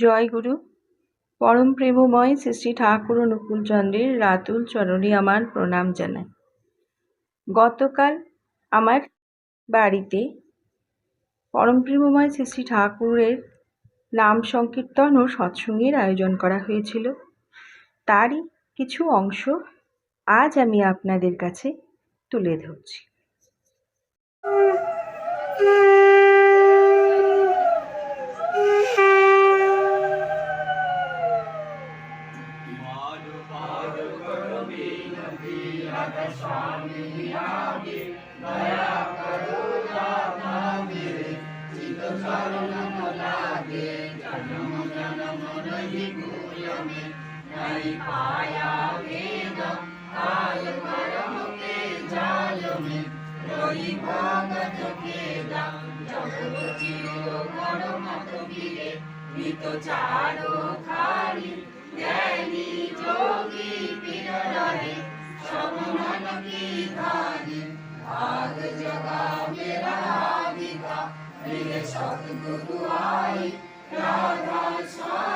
জয় গুরু। পরম প্রেমময় শ্রী শ্রী ঠাকুর অনুকূলচন্দ্রের রাতুল চরণে আমার প্রণাম জানাই। গতকাল আমার বাড়িতে পরম প্রেমময় শ্রী শ্রী ঠাকুরের নাম সংকীর্তন ও সৎসঙ্গের আয়োজন করা হয়েছিল। তারই কিছু অংশ আজ আমি আপনাদের কাছে তুলে ধরছি। कलिगूलमे नरिपाया वेद कालकरम के जाल में रोई भगत खेदा जगवचियो कर मत बिरे मृत चारो खाली दैनी जोगी पिर रहे सब मन की धानी भाग जगा मेरा आविका मेरे सतगुरु आई राधा स्वामी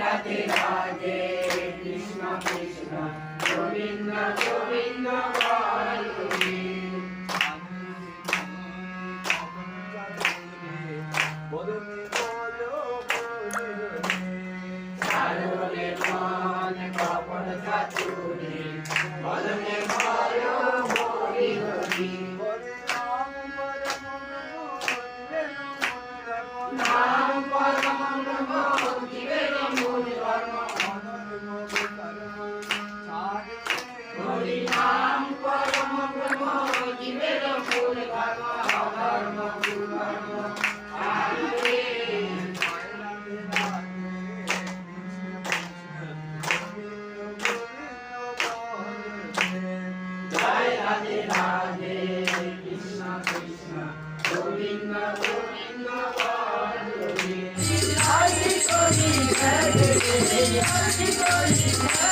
Radhe Radhe Krishna Krishna Govinda Govinda Thank you.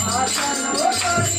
ಆತನು ತೋರಿ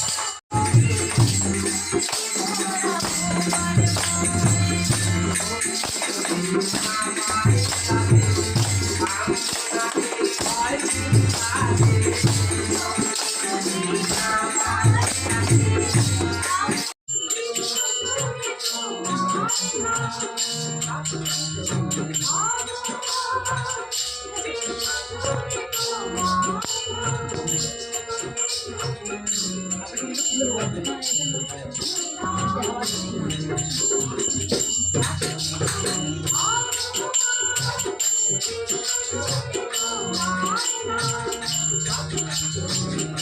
Gracias.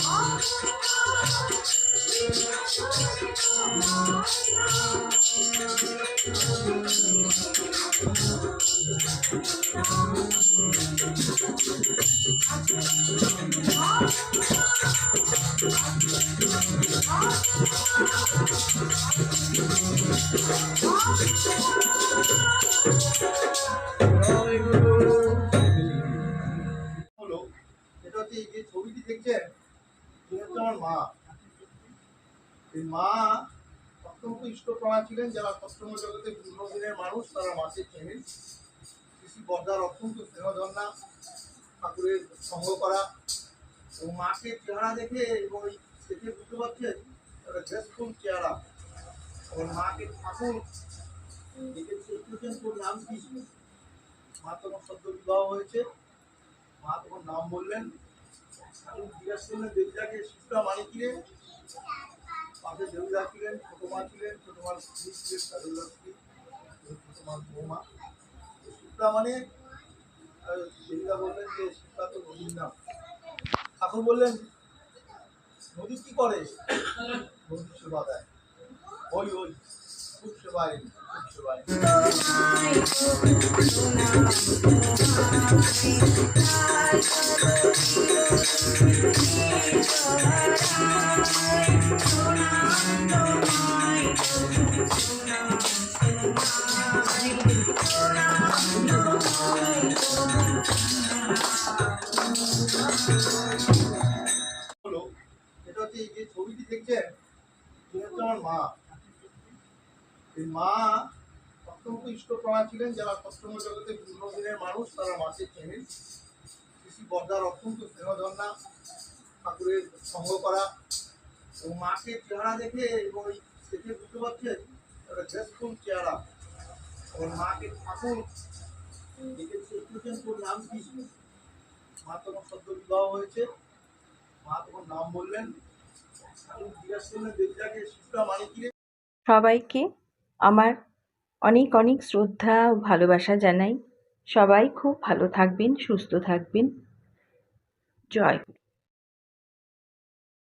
হচ্ছে আমার মা, এই মা অত্যন্ত ইষ্টপ্রণা ছিলেন, যারা সপ্তম জগতে পূর্ণ দিনের মানুষ, তারা মাকে চেনেন। কৃষি বর্দার অত্যন্ত স্নেহধন্যা, ঠাকুরের সঙ্গ করা। এবং মাকে চেহারা দেখে এবং দেখে বুঝতে পারছেন, একটা গ্রেসফুল চেহারা। এবং মাকে ঠাকুর দেখে তোর নাম কি? মা তখন সদ্য বিবাহ হয়েছে। মা তখন নাম বললেন ঠাকুর জিজ্ঞাসা করলেন দেবীদাকে শিবটা কি পাশে দেবীদা ছিলেন ছোট মা ছিলেন ছোট মার স্ত্রী ছিলেন সাধুদার স্ত্রী এবং মার বৌমা তো দেবীদা বললেন যে শিবটা তো নদীর ঠাকুর বললেন, নদী কি করে? নদীর সেবা দেয়। ওই ওই। হলো এটা হচ্ছে এই ছবিটি দেখছেন এটা আমার মা। এই মা অত্যন্ত ইষ্টপ্রণা ছিলেন, যারা সপ্তম জগতে পূর্ণ দিনের মানুষ, তারা মাকে চেনেন কৃষি বর্দার অত্যন্ত স্নেহধন্যা ঠাকুরের সঙ্গ করা। এবং মাকে চেহারা দেখে এবং দেখে বুঝতে পারছেন, একটা গ্রেসফুল চেহারা। এবং মাকে ঠাকুর দেখে চেয়েছেন তোর নাম কি? মা তখন সদ্য বিবাহ হয়েছে। মা তখন নাম বললেন, ঠাকুর জিজ্ঞাসা করলেন দেবীদাকে শিবটা মানে কি সবাইকে আমার অনেক অনেক শ্রদ্ধা ও ভালোবাসা জানাই। সবাই খুব ভালো থাকবেন সুস্থ থাকবেন। জয়।